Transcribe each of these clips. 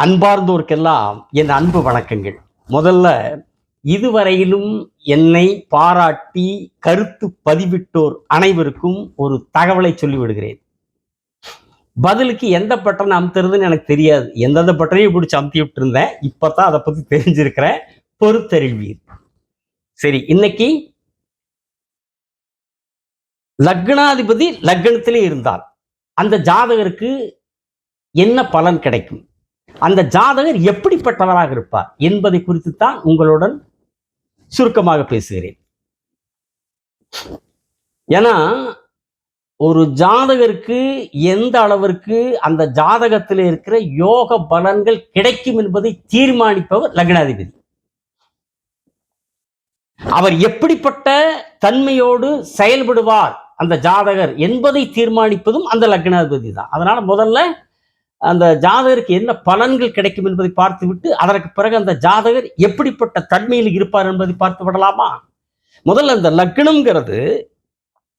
அன்பார்ந்தோருக்கெல்லாம் என் அன்பு வணக்கங்கள். முதல்ல இதுவரையிலும் என்னை பாராட்டி கருத்து பதிவிட்டோர் அனைவருக்கும் ஒரு தகவலை சொல்லிவிடுகிறேன். பதிலுக்கு எந்த பட்டன் அமுத்துறதுன்னு எனக்கு தெரியாது. எந்தெந்த பட்டனையும் பிடிச்சி அமுத்தி விட்டு இருந்தேன் இப்பதான் அதை பத்தி தெரிஞ்சிருக்கிறேன். பொறுத்தறிவீர். சரி இன்னைக்கு லக்னாதிபதி லக்னத்திலே இருந்தால் அந்த ஜாதகருக்கு என்ன பலன் கிடைக்கும்? அந்த ஜாதகர் எப்படிப்பட்டவராக இருப்பார் என்பதை குறித்து தான் உங்களுடன் சுருக்கமாக பேசுகிறேன். ஏன்னா ஒரு ஜாதகருக்கு எந்த அளவிற்கு அந்த ஜாதகத்தில் இருக்கிற யோக பலன்கள் கிடைக்கும் என்பதை தீர்மானிப்பவர் லக்னாதிபதி. அவர் எப்படிப்பட்ட தன்மையோடு செயல்படுவார் அந்த ஜாதகர் என்பதை தீர்மானிப்பதும் அந்த லக்னாதிபதி தான். அதனால முதல்ல அந்த ஜாதகருக்கு என்ன பலன்கள் கிடைக்கும் என்பதை பார்த்துவிட்டு அதற்கு பிறகு அந்த ஜாதகர் எப்படிப்பட்ட தன்மையில் இருப்பார் என்பதை பார்த்து விடலாமா? முதல்ல அந்த லக்னம்ங்கிறது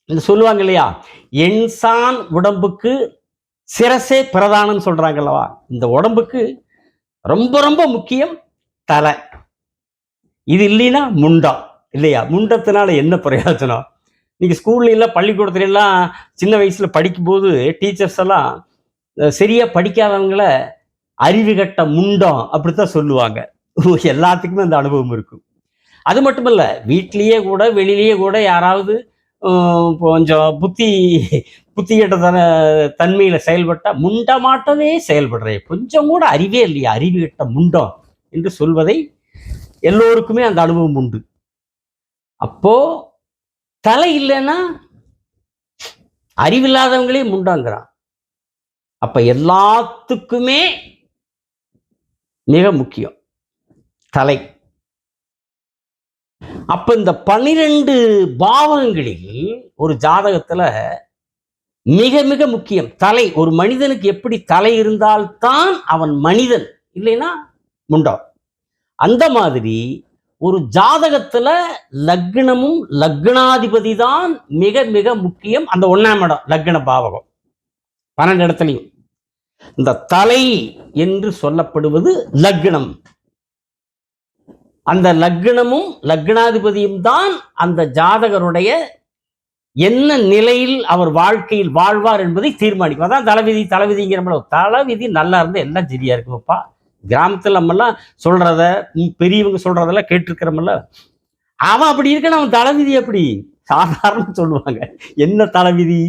இந்த சொல்லுவாங்க இல்லையா? என்சான் உடம்புக்கு சிரசே பிரதானம் சொல்றாங்கல்லவா இந்த உடம்புக்கு ரொம்ப ரொம்ப முக்கியம் தலை. இது இல்லைன்னா முண்டம் இல்லையா? முண்டத்தினால என்ன பிரயோஜனம்? நீங்க ஸ்கூல்ல எல்லாம் பள்ளிக்கூடத்துல எல்லாம் சின்ன வயசுல படிக்கும்போது டீச்சர்ஸ் எல்லாம் சரியா படிக்காதவங்கள அறிவு கட்ட முண்டம் அப்படித்தான் சொல்லுவாங்க. எல்லாத்துக்குமே அந்த அனுபவம் இருக்கும். அது மட்டும் இல்லை வீட்லயே கூட வெளியிலேயே கூட யாராவது கொஞ்சம் புத்தி புத்தி தன்மையில் தன்மையில செயல்பட்டா முண்டமாட்டவே செயல்படுறேன் கொஞ்சம் கூட அறிவே இல்லையா அறிவு கட்ட முண்டம் என்று சொல்வதை எல்லோருக்குமே அந்த அனுபவம் உண்டு. அப்போ தலை இல்லைன்னா அறிவில்லாதவங்களே முண்டாங்கிறான். அப்ப எல்லாத்துக்குமே மிக முக்கியம். தலை. அப்ப இந்த பன்னிரெண்டு பாவங்களில் ஒரு ஜாதகத்துல மிக மிக முக்கியம். தலை. ஒரு மனிதனுக்கு எப்படி தலை இருந்தால்தான் அவன் மனிதன். இல்லைன்னா முண்டம் அந்த மாதிரி ஒரு ஜாதகத்துல லக்னமும் லக்னாதிபதி தான் மிக மிக முக்கியம். அந்த ஒண்ணாம் இடம் லக்ன பாவகம். பன்னெண்டு இடத்துலையும். இந்த தலை என்று சொல்லப்படுவது லக்னம். அந்த லக்னமும் லக்னாதிபதியும் தான் அந்த ஜாதகருடைய என்ன நிலையில் அவர் வாழ்க்கையில் வாழ்வார் என்பதை தீர்மானிக்கும். அதான் தலைவிதி தலைவிதிங்கிற மாதிரி தலைவிதி நல்லா இருந்தால் எல்லாம் சரியா இருக்குமப்பா. கிராமத்துல நம்மெல்லாம் சொல்றத பெரியவங்க சொல்றதெல்லாம் கேட்டிருக்கிறோம்ல. அவன் அப்படி இருக்கணும் அவன் தலைவிதி அப்படி சாதாரண சொல்லுவாங்க. என்ன தலைவிதி?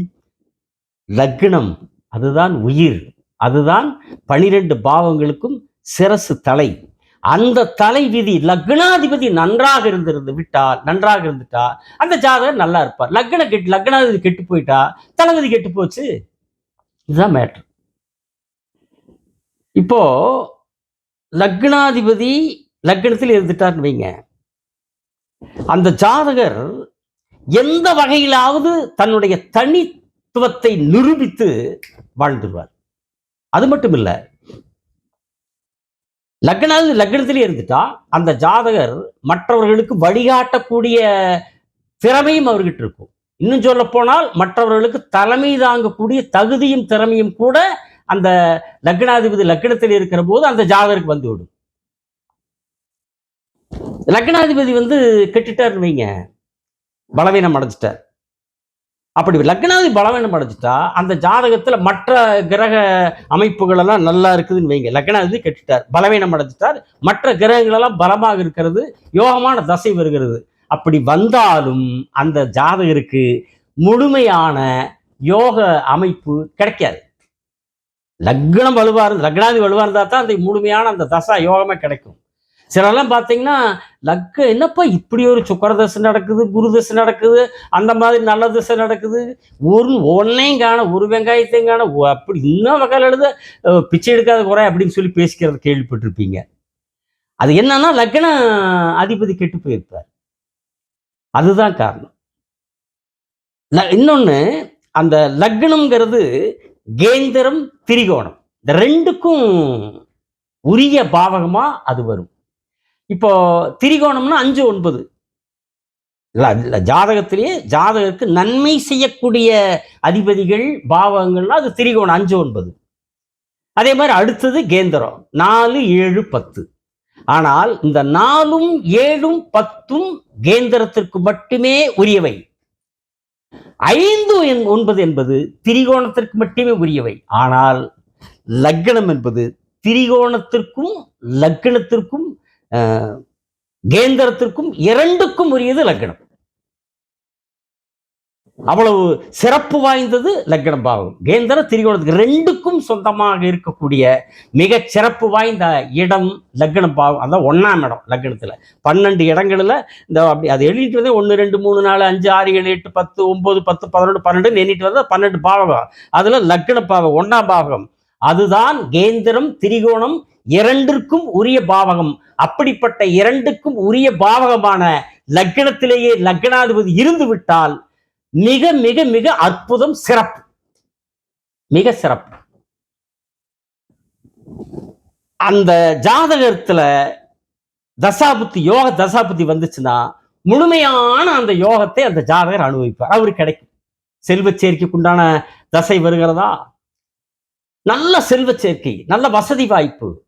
லக்னம். அதுதான் உயிர். அதுதான் பனிரெண்டு பாவங்களுக்கும் சிரசு தலை. அந்த தலை விதி லக்னாதிபதி நன்றாக இருந்திருந்து விட்டால் நன்றாக இருந்துட்டா அந்த ஜாதகர் நல்லா இருப்பார். லக்ன கெட்டு லக்னாதிபதி கெட்டு போயிட்டா தளபதி கெட்டு போச்சு. இதுதான் மேட்ரு இப்போ லக்னாதிபதி லக்னத்தில் இருந்துட்டார்னு வைங்க. அந்த ஜாதகர் எந்த வகையிலாவது தன்னுடைய தனி தனித்துவத்தை நிரூபித்து வாழ்ந்துருவார். அது மட்டும் இல்ல லக்னாதிபதி லக்னத்திலே இருந்துட்டா அந்த ஜாதகர் மற்றவர்களுக்கு வழிகாட்டக்கூடிய திறமையும் அவர்கிட்ட இருக்கும். இன்னும் சொல்ல போனால் மற்றவர்களுக்கு தலைமை தாங்கக்கூடிய தகுதியும் திறமையும் கூட அந்த லக்னாதிபதி லக்னத்தில் இருக்கிற போது அந்த ஜாதகருக்கு வந்து விடும். லக்னாதிபதி வந்து கெட்டுட்டாருன்னு வைங்க. பலவீனம் அடைஞ்சிட்டார். அப்படி லக்னாதி பலவீனம் அடைஞ்சிட்டா அந்த ஜாதகத்தில் மற்ற கிரக அமைப்புகளெல்லாம் நல்லா இருக்குதுன்னு வைங்க. லக்னாதி கெட்டுட்டார். பலவீனம் அடைஞ்சிட்டார். மற்ற கிரகங்களெல்லாம் பலமாக இருக்கிறது. யோகமான தசை வருகிறது. அப்படி வந்தாலும் அந்த ஜாதகருக்கு முழுமையான யோக அமைப்பு கிடைக்காது. லக்னம் வலுவாக இருந்து லக்னாதி வலுவாக இருந்தால் தான் அந்த முழுமையான அந்த தசா யோகமே கிடைக்கும். சிலர்லாம் பார்த்தீங்கன்னா லக்க என்னப்பா இப்படி ஒரு சுக்கர தசை நடக்குது குரு தசை நடக்குது அந்த மாதிரி நல்ல தசை நடக்குது? ஒரு ஒன்னையும் காண ஒரு வெங்காயத்தையும் காண ஓ, அப்படி இன்னும் வகையில் எழுத பிச்சை எடுக்காத குறை அப்படின்னு சொல்லி பேசிக்கிறத கேள்விப்பட்டிருப்பீங்க. அது என்னன்னா லக்ன அதிபதி கெட்டு போயிருப்பார். அதுதான் காரணம். இன்னொன்று அந்த லக்னம்ங்கிறது கேந்திரம் திரிகோணம். இந்த ரெண்டுக்கும் உரிய பாவகமாக அது வரும். இப்போ திரிகோணம்னா அஞ்சு ஒன்பது. இல்லை ஜாதகத்திலேயே ஜாதகருக்கு நன்மை செய்யக்கூடிய அதிபதிகள் பாவகங்கள்னா அது திரிகோணம் அஞ்சு ஒன்பது. அதே மாதிரி அடுத்தது கேந்திரம் நாலு ஏழு பத்து. ஆனால் இந்த நாலும் ஏழும் பத்தும் கேந்திரத்திற்கு மட்டுமே உரியவை. ஐந்து என் ஒன்பது என்பது திரிகோணத்திற்கு மட்டுமே உரியவை. ஆனால் லக்னம் என்பது திரிகோணத்திற்கும் லக்னத்திற்கும் கேந்திரத்திற்கும் இரண்டுக்கும் உரியது லக்னம். அவ்வளவு சிறப்பு வாய்ந்தது லக்னம் பாவம் கேந்திர திரிகோணத்துக்கு ரெண்டுக்கும் சொந்தமாக இருக்கக்கூடிய மிக சிறப்பு வாய்ந்த இடம் லக்னம் பாவம் அதான் ஒண்ணாம் இடம் லக்னத்தில். பன்னெண்டு இடங்களில் இந்த அப்படி அது எழுதிட்டு வந்தே ஒன்று ரெண்டு மூணு நாலு அஞ்சு ஆறு ஏழு எட்டு பத்து ஒன்பது பத்து பதினொன்று பன்னெண்டு எண்ணிட்டு வந்தா பன்னெண்டு பாவகம். அதுல லக்ன பாவகம் ஒண்ணாம் பாவகம். அதுதான் கேந்திரம் திரிகோணம் இரண்டிற்கும் உரிய பாவகம். அப்படிப்பட்ட இரண்டுக்கும் உரிய பாவகமான லக்னத்திலேயே லக்னாதிபதி இருந்து விட்டால் மிக மிக மிக அற்புதம் சிறப்பு. மிக சிறப்பு. அந்த ஜாதகத்துல தசாபுத்தி யோக தசாபுத்தி வந்துச்சுன்னா முழுமையான அந்த யோகத்தை அந்த ஜாதகர் அனுபவிப்பார். அவரு கிடைக்கும். செல்வ சேர்க்கைக்குண்டான தசை வருகிறதா? நல்ல செல்வ சேர்க்கை நல்ல வசதி வாய்ப்பு.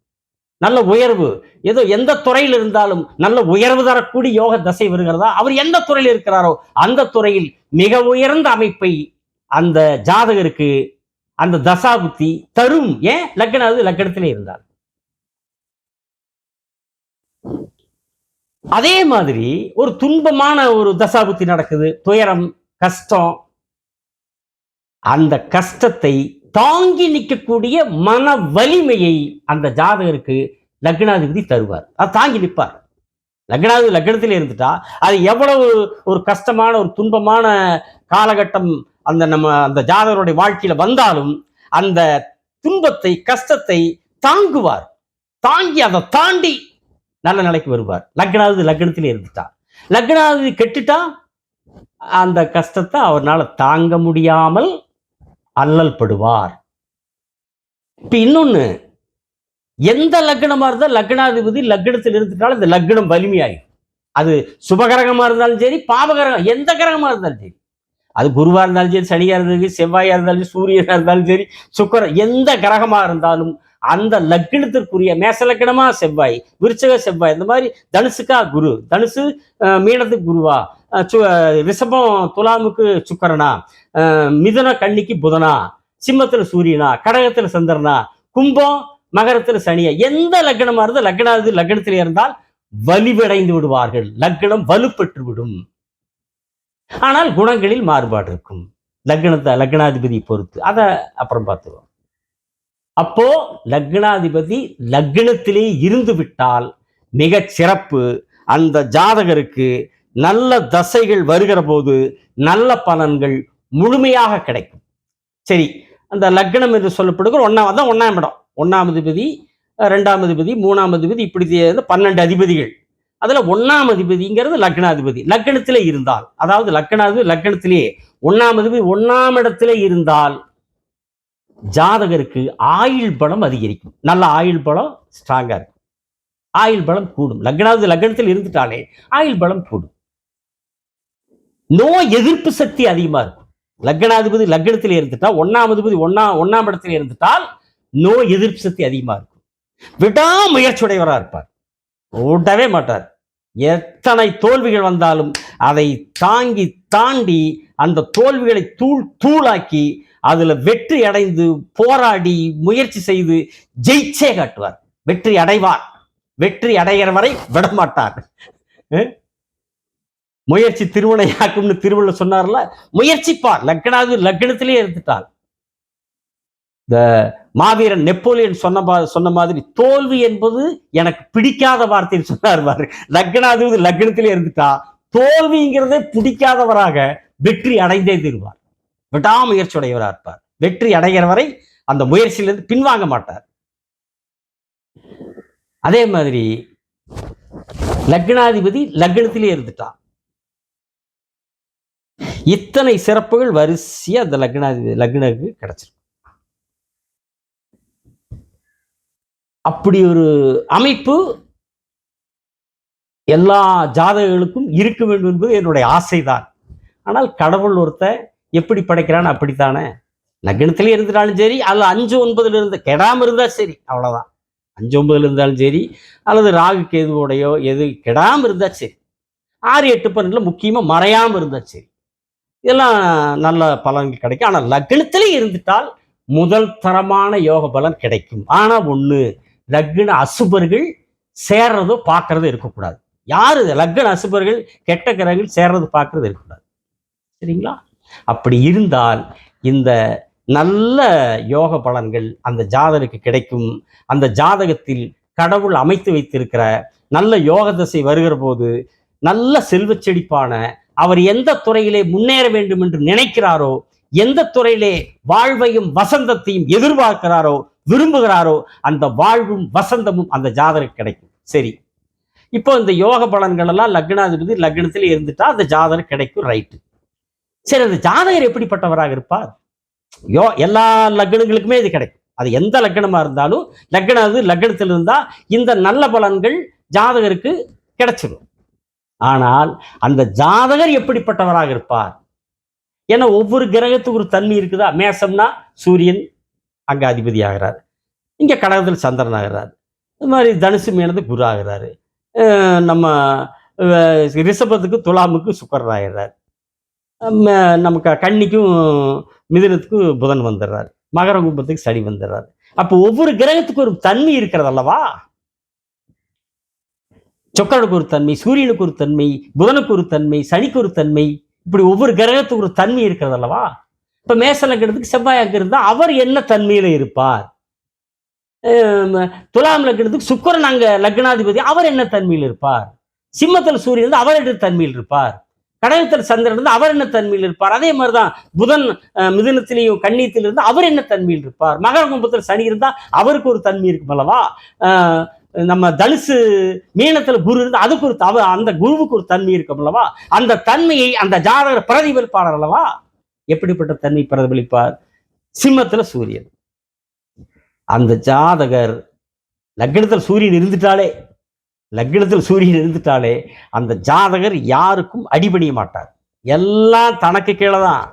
நல்ல உயர்வு. ஏதோ எந்த துறையில் இருந்தாலும் நல்ல உயர்வு தரக்கூடிய யோக தசை வருகிறதா? அவர் எந்த துறையில் இருக்கிறாரோ அந்த துறையில் மிக உயர்ந்த அமைப்பை அந்த ஜாதகருக்கு அந்த தசாபுத்தி தரும். ஏன்? லக்னாவது லக்னத்திலே இருந்தார். அதே மாதிரி ஒரு துன்பமான ஒரு தசாபுத்தி நடக்குது. துயரம் கஷ்டம். அந்த கஷ்டத்தை தாங்கி நிற்கக்கூடிய மன வலிமையை அந்த ஜாதகருக்கு லக்னாதிபதி தருவார். அது தாங்கி நிற்பார். லக்னாதிபதி லக்னத்தில் இருந்துட்டா அது எவ்வளவு ஒரு கஷ்டமான ஒரு துன்பமான காலகட்டம் அந்த நம்ம அந்த ஜாதகருடைய வாழ்க்கையில வந்தாலும் அந்த துன்பத்தை கஷ்டத்தை தாங்குவார். தாங்கி அதை தாண்டி நல்ல நிலைக்கு வருவார். லக்னாதிபதி லக்னத்தில் இருந்துட்டா. லக்னாதிபதி கெட்டுட்டா அந்த கஷ்டத்தை அவர்னால தாங்க முடியாமல் அல்லல் படுவார் இப்ப இன்னொன்று எந்த லக்னமாக இருந்தால் லக்னாதிபதி லக்னத்தில் இருந்துட்டாலும் இந்த லக்னம் வலிமையாயிடும் அது சுபகரகமாக இருந்தாலும் சரி பாபகிரகம் எந்த கிரகமாக இருந்தாலும் சரி. அது குருவாக இருந்தாலும் சரி சனியாக இருந்தாலும் சரி செவ்வாயாக இருந்தாலும் சரி இருந்தாலும் சரி சுக்கரம் எந்த கிரகமாக இருந்தாலும் அந்த லக்னத்திற்குரிய மேச லக்னமாக செவ்வாய் விருச்சக செவ்வாய் இந்த மாதிரி தனுசுக்கா குரு தனுசு மீனத்துக்கு குருவா ரிஷபம் துலாமுக்கு சுக்கரனா அஹ், மிதுன கன்னிக்கு புதனா சிம்மத்துல சூரியனா கடகத்துல சந்திரனா கும்பம் மகரத்துல சனியா எந்த லக்னமா இருந்தால் லக்னாதி லக்னத்தில் இருந்தால் வலிவடைந்து விடுவார்கள். லக்னம் வலுப்பெற்று விடும். ஆனால் குணங்களில் மாறுபாடு இருக்கும். லக்னத்தை லக்னாதிபதி பொறுத்து. அதை அப்புறம் பார்த்துக்கோ அப்போ லக்னாதிபதி லக்னத்திலே இருந்து விட்டால் மிக சிறப்பு. அந்த ஜாதகருக்கு நல்ல தசைகள் வருகிற போது நல்ல பலன்கள் முழுமையாக கிடைக்கும். சரி அந்த லக்னம் என்று சொல்லப்படுகிற ஒன்றாவது தான் ஒன்றாம் இடம். ஒன்றாம் அதிபதி ரெண்டாம் அதிபதி மூணாம் அதிபதி இப்படி பன்னெண்டு அதிபதிகள். அதில் ஒன்றாம் அதிபதிங்கிறது லக்னாதிபதி. லக்னத்தில் இருந்தால் அதாவது லக்னாதிபதி லக்னத்திலேயே ஒன்றாம் அதிபதி ஒன்றாம் இடத்திலே இருந்தால் ஜாதகருக்கு ஆயுள் பலம் அதிகரிக்கும். நல்ல ஆயுள் பலம் ஸ்ட்ராங்காக இருக்கும். ஆயுள் பலம் கூடும். லக்னாவது லக்னத்தில் இருந்துட்டாலே ஆயுள் பலம் கூடும். நோய் எதிர்ப்பு சக்தி அதிகமாக இருக்கும். லக்னாதிபதி லக்னத்தில் இருந்துட்டால் ஒன்னாம் அதிபதி ஒன்னா ஒன்னாம் இடத்துல இருந்துட்டால் நோய் எதிர்ப்பு சக்தி அதிகமாக இருக்கும். விடாமுயற்சியுடையவரா இருப்பார். ஓடவே மாட்டார். எத்தனை தோல்விகள் வந்தாலும் அதை தாங்கி தாண்டி அந்த தோல்விகளை தூள் தூளாக்கி அதில் வெற்றி அடைந்து போராடி முயற்சி செய்து ஜெயிச்சே காட்டுவார். வெற்றி அடைவார். வெற்றி அடைகிற வரை விடமாட்டார். அஹ்? முயற்சி திருவினையாக்கும்னு திருவள்ளுவர் சொன்னார்ல முயற்சிப்பார். லக்னாது லக்னத்திலேயே இருந்துட்டார் இந்த மாவீரன் நெப்போலியன் சொன்ன பா- சொன்ன மாதிரி தோல்வி என்பது எனக்கு பிடிக்காத வார்த்தைன்னு சொன்னார் பாரு. லக்னாதிபதி லக்னத்திலே இருந்துட்டா தோல்விங்கிறதே பிடிக்காதவராக வெற்றி அடைந்தே தீர்வார். விடாமுயற்சி உடையவராக இருப்பார். வெற்றி அடைகிற வரை அந்த முயற்சியிலிருந்து பின்வாங்க மாட்டார். அதே மாதிரி லக்னாதிபதி லக்னத்திலே இருந்துட்டான் இத்தனை சிறப்புகள் வரிசையாக அந்த லக்னாதி லக்னருக்கு கிடச்சிருக்கு. அப்படி ஒரு அமைப்பு எல்லா ஜாதகங்களுக்கும் இருக்க வேண்டும் என்பது என்னுடைய ஆசைதான். ஆனால் கடவுள் ஒருத்த எப்படி படைக்கிறான் அப்படித்தானே? லக்னத்திலே இருந்துட்டாலும் சரி அல்ல அஞ்சு ஒன்பதுல இருந்து கெடாமல் இருந்தால் சரி அவ்வளோதான் அஞ்சு ஒன்பதுல இருந்தாலும் சரி அல்லது ராகு கேதுவோடையோ எது கெடாமல் இருந்தால் சரி. ஆறு எட்டு பன்னெண்டில் முக்கியமாக மறையாமல் இருந்தால் சரி. இதெல்லாம் நல்ல பலன்கள் கிடைக்கும். ஆனால் லக்னத்திலே இருந்துட்டால் முதல் தரமான யோக பலன் கிடைக்கும். ஆனால் ஒன்று லக்ன அசுபர்கள் சேர்றதோ பார்க்கறதோ இருக்கக்கூடாது. யார் இது? லக்ன அசுபர்கள் கெட்ட கிரகங்கள் சேர்றது பார்க்கறது இருக்கக்கூடாது. சரிங்களா? அப்படி இருந்தால் இந்த நல்ல யோக பலன்கள் அந்த ஜாதகருக்கு கிடைக்கும். அந்த ஜாதகத்தில் கடவுள் அமைத்து வைத்திருக்கிற நல்ல யோக தசை வருகிற போது நல்ல செல்வச் செழிப்பான அவர் எந்த துறையிலே முன்னேற வேண்டும் என்று நினைக்கிறாரோ எந்த துறையிலே வாழ்வையும் வசந்தத்தையும் எதிர்பார்க்கிறாரோ விரும்புகிறாரோ அந்த வாழ்வும் வசந்தமும் அந்த ஜாதகம் கிடைக்கும். சரி. இப்போ இந்த யோக பலன்கள் எல்லாம் லக்னாதிபதி லக்னத்தில் இருந்துட்டா அந்த ஜாதகம் கிடைக்கும் ரைட்டு. சரி அந்த ஜாதகர் எப்படிப்பட்டவராக இருப்பார்? யோ எல்லா லக்னங்களுக்குமே இது கிடைக்கும். அது எந்த லக்னமா இருந்தாலும் லக்னாது லக்னத்தில் இருந்தா இந்த நல்ல பலன்கள் ஜாதகருக்கு கிடைச்சிடும் ஆனால் அந்த ஜாதகர் எப்படிப்பட்டவராக இருப்பார்? ஏன்னா ஒவ்வொரு கிரகத்துக்கு ஒரு தன்மை இருக்குதா? மேசம்னா சூரியன் அங்கே அதிபதி ஆகிறார் இங்கே கடகத்தில் சந்திரன் ஆகிறார். இது மாதிரி தனுசு மீனது குரு ஆகிறாரு. நம்ம ரிஷபத்துக்கு துலாமுக்கு சுக்கரன் ஆகிறார். நமக்கு கன்னிக்கும் மிதுனத்துக்கு புதன் வந்துடுறார். மகர கும்பத்துக்கு சனி வந்துடுறார். அப்போ ஒவ்வொரு கிரகத்துக்கு ஒரு தன்மை இருக்கிறது அல்லவா? சுக்கரனுக்கு ஒரு தன்மை சூரியனுக்கு ஒரு தன்மை புதனுக்கு ஒரு தன்மை சனிக்கு ஒரு தன்மை இப்படி ஒவ்வொரு கிரகத்துக்கு ஒரு தன்மை இருக்கிறது அல்லவா? இப்ப மேசலக்கிறதுக்கு செவ்வாய் அங்க அவர் என்ன தன்மையில இருப்பார்? துலாம் லக்னத்துக்கு சுக்கரன் அங்க லக்னாதிபதி அவர் என்ன தன்மையில் இருப்பார்? சிம்மத்தில் சூரியன் வந்து அவர் என்ன தன்மையில் இருப்பார்? கடகத்தில் சந்திரன் இருந்து அவர் என்ன தன்மையில் இருப்பார்? அதே மாதிரிதான் புதன் அஹ், மிதுனத்திலையும் கண்ணியத்தில் இருந்து அவர் என்ன தன்மையில் இருப்பார்? மகர கும்பத்தில் சனி இருந்தா அவருக்கு ஒரு தன்மை இருக்கும் அல்லவா? நம்ம தனுசு மீனத்துல குரு இருந்து அதுக்கு ஒரு தவ அந்த குருவுக்கு ஒரு தன்மை இருக்கும் அல்லவா? அந்த தன்மையை அந்த ஜாதகர் பிரதிபலிப்பாளர் அல்லவா? எப்படிப்பட்ட தன்மை பிரதிபலிப்பார்? சிம்மத்துல சூரியன். அந்த ஜாதகர் லக்னத்தில் சூரியன் இருந்துட்டாலே லக்னத்தில் சூரியன் இருந்துட்டாலே அந்த ஜாதகர் யாருக்கும் அடிபணிய மாட்டார். எல்லாம் தனக்கு கீழே தான்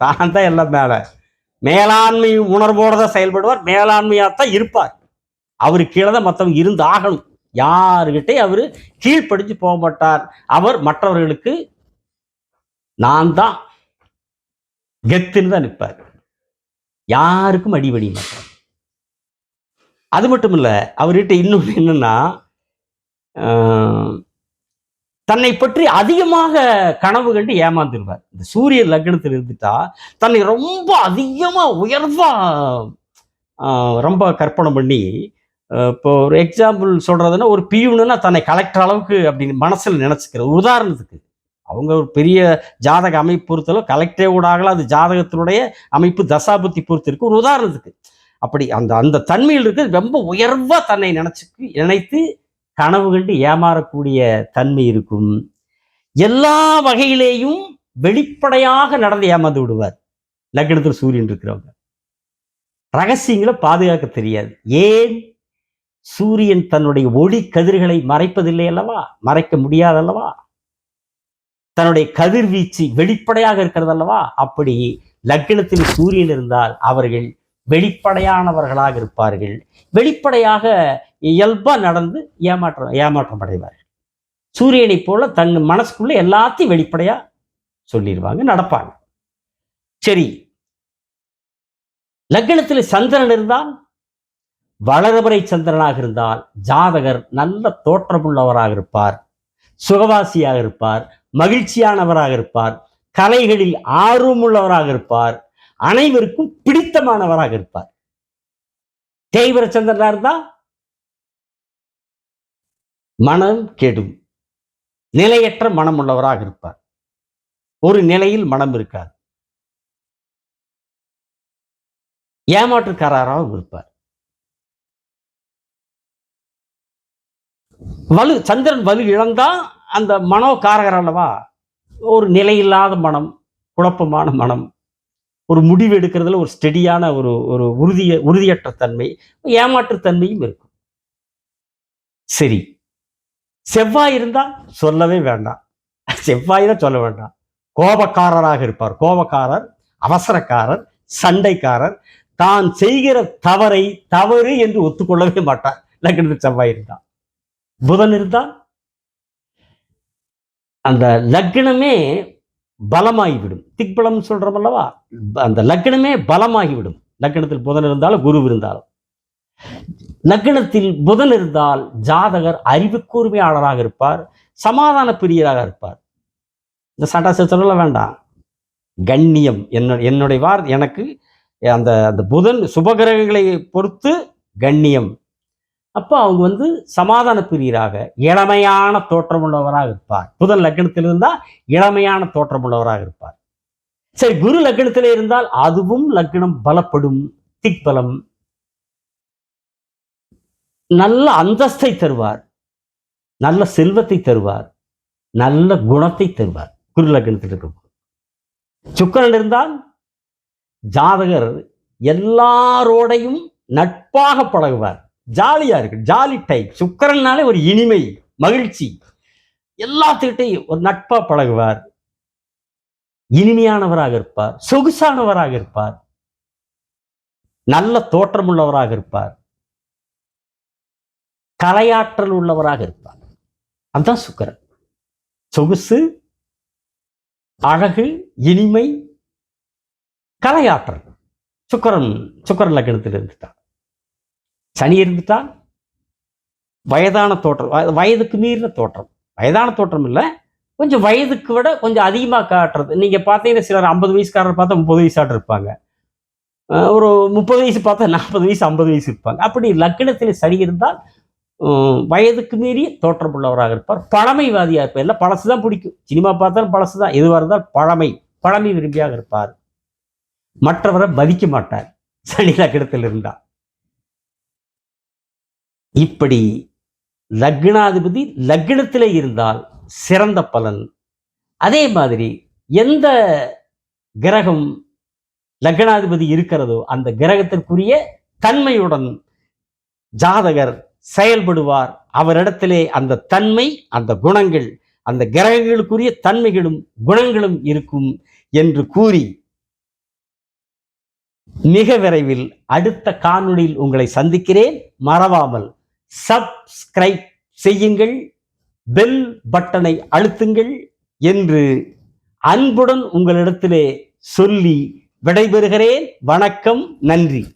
தான் தான் எல்லாம் மேலே. மேலாண்மை உணர்வோடு தான் செயல்படுவார் மேலாண்மையாக தான் இருப்பார். அவர் கீழே தான் மற்றவங்க இருந்து ஆகணும் யாருக்கிட்டே அவர் கீழ்ப்படிஞ்சு போக மாட்டார். அவர் மற்றவர்களுக்கு நான் தான் கெத்துன்னு தான் நிற்பார் யாருக்கும் அடிபடி மாட்டார். அது மட்டும் இல்லை அவர்கிட்ட இன்னொன்று என்னன்னா தன்னை பற்றி அதிகமாக கனவு கண்டு ஏமாந்துருவார். இந்த சூரிய லக்னத்தில் இருந்துட்டா தன்னை ரொம்ப அதிகமாக உயர்வா ரொம்ப கற்பனை பண்ணி இப்போ ஒரு எக்ஸாம்பிள் சொல்கிறதுன்னா ஒரு பியூனுன்னா தன்னை கலெக்டர் அளவுக்கு அப்படின்னு மனசில் நினச்சிக்கிற உதாரணத்துக்கு அவங்க ஒரு பெரிய ஜாதக அமைப்பு பொறுத்தளவு கலெக்டரே கூட ஆகலாம். அது ஜாதகத்தினுடைய அமைப்பு தசாபுத்தி பொறுத்து இருக்கு. ஒரு உதாரணத்துக்கு அப்படி அந்த அந்த தன்மையில் இருக்கு ரொம்ப உயர்வாக தன்னை நினச்சிக்கு நினைத்து கனவு கண்டு ஏமாறக்கூடிய தன்மை இருக்கும். எல்லா வகையிலேயும் வெளிப்படையாக நடந்து ஏமாந்து விடுவார். லக்னத்தில் சூரியன் இருக்கிறவங்க. ரகசியங்களை பாதுகாக்க தெரியாது. ஏன்? சூரியன் தன்னுடைய ஒளி கதிர்களை மறைப்பதில்லை அல்லவா? மறைக்க முடியாது அல்லவா? தன்னுடைய கதிர்வீச்சு வெளிப்படையாக இருக்கிறது அல்லவா? அப்படி லக்னத்தில் சூரியன் இருந்தால் அவர்கள் வெளிப்படையானவர்களாக இருப்பார்கள். வெளிப்படையாக இயல்பா நடந்து ஏமாற்றம் ஏமாற்றம் அடைவார்கள். சூரியனைப் போல தன் மனசுக்குள்ள எல்லாத்தையும் வெளிப்படையா சொல்லிடுவாங்க நடப்பாங்க. சரி. லக்னத்தில் சந்திரன் இருந்தால் வளரவரை சந்திரனாக இருந்தால் ஜாதகர் நல்ல தோற்றமுள்ளவராக இருப்பார் சுகவாசியாக இருப்பார் மகிழ்ச்சியானவராக இருப்பார் கலைகளில் ஆர்வமுள்ளவராக இருப்பார் அனைவருக்கும் பிடித்தமானவராக இருப்பார். தேய்வர சந்திரனா இருந்தா மனம் கெடும் நிலையற்ற மனம் உள்ளவராக இருப்பார். ஒரு நிலையில் மனம் இருக்காது. ஏமாற்றுக்காரராகவும் இருப்பார். வலு சந்திரன் வலு இழந்தா அந்த மனோ காரகர் அல்லவா ஒரு நிலையில்லாத மனம் குழப்பமான மனம் ஒரு முடிவு எடுக்கிறதுல ஒரு ஸ்டெடியான ஒரு ஒரு உறுதிய உறுதியற்ற தன்மை ஏமாற்றுத்தன்மையும் இருக்கும். சரி. செவ்வாய் இருந்தா சொல்லவே வேண்டாம். செவ்வாய் தான் சொல்ல வேண்டாம். கோபக்காரராக இருப்பார். கோபக்காரர் அவசரக்காரர் சண்டைக்காரர். தான் செய்கிற தவறை தவறு என்று ஒத்துக்கொள்ளவே மாட்டார். லக்னத்தில் செவ்வாய் இருந்தான் புதன் இருந்தால் அந்த லக்னமே பலமாகிவிடும். திக்பலம் சொல்றோம் அல்லவா அந்த லக்னமே பலமாகிவிடும். லக்னத்தில் புதன் இருந்தாலும் குரு இருந்தாலும் லக்னத்தில் புதன் இருந்தால் ஜாதகர் அறிவு கூர்மையாளராக இருப்பார் சமாதான பிரியராக இருப்பார். இந்த சட்டா சொல்ல வேண்டாம். கண்ணியம் என்ன என்னுடைய வார் எனக்கு அந்த அந்த புதன் சுபகிரகங்களை பொறுத்து கண்ணியம். அப்போ அவங்க வந்து சமாதான பிரியராக இளமையான தோற்றம் உள்ளவராக இருப்பார். புதன் லக்னத்தில் இருந்தால் இளமையான தோற்றம் உள்ளவராக இருப்பார். சரி குரு லக்னத்திலே இருந்தால் அதுவும் லக்னம் பலப்படும் திக்பலம் நல்ல அந்தஸ்தை தருவார் நல்ல செல்வத்தை தருவார் நல்ல குணத்தை தருவார் குரு லக்னத்தில் இருக்கும் சுக்கரன் இருந்தால் ஜாதகர் எல்லாரோடையும் நட்பாக பழகுவார். ஜாலியாக இருக்கு. ஜாலி டைப் சுக்கரன்னாலே ஒரு இனிமை மகிழ்ச்சி. எல்லாத்துக்கிட்டையும் ஒரு நட்பா பழகுவார். இனிமையானவராக இருப்பார். சொகுசானவராக இருப்பார். நல்ல தோற்றம் உள்ளவராக இருப்பார். கலையாற்றல் உள்ளவராக இருப்பார். அதுதான் சுக்கரன். சொகுசு அழகு இனிமை கலையாற்றல். சுக்கரன் சுக்கரன் லக்கணத்தில் இருந்துட்டார் சனி இருந்துட்டால் வயதான தோற்றம். வயதுக்கு மீறின தோற்றம். வயதான தோற்றம் இல்லை. கொஞ்சம் வயதுக்கு விட கொஞ்சம் அதிகமாக காட்டுறது. நீங்கள் பார்த்தீங்கன்னா சிலர் ஐம்பது வயசுக்காரர் பார்த்தா முப்பது வயசாட்டு இருப்பாங்க. ஒரு முப்பது வயசு பார்த்தா நாற்பது வயசு ஐம்பது வயசு இருப்பாங்க. அப்படி லக்கணத்தில் சனி இருந்தால் வயதுக்கு மீறி தோற்றம் உள்ளவராக இருப்பார். பழமைவாதியாக இருப்பார். எல்லாம் பழசு தான் பிடிக்கும். சினிமா பார்த்தாலும் பழசு தான். எதுவாக இருந்தால் பழமை. பழமை விரும்பியாக இருப்பார். மற்றவரை மதிக்க மாட்டார். சனி லக்கணத்தில் இருந்தால். இப்படி லக்னாதிபதி லக்னத்திலே இருந்தால் சிறந்த பலன். அதே மாதிரி எந்த கிரகம் லக்னாதிபதி இருக்கிறதோ அந்த கிரகத்திற்குரிய தன்மையுடன் ஜாதகர் செயல்படுவார். அவரிடத்திலே அந்த தன்மை அந்த குணங்கள் அந்த கிரகங்களுக்குரிய தன்மைகளும் குணங்களும் இருக்கும் என்று கூறி மிக விரைவில் அடுத்த காணொளியில் உங்களை சந்திக்கிறேன். மறவாமல். சப்ஸ்கிரைப் செய்யுங்கள். பெல் பட்டனை அழுத்துங்கள் என்று அன்புடன் உங்களிடத்திலே சொல்லி விடைபெறுகிறேன். வணக்கம் நன்றி.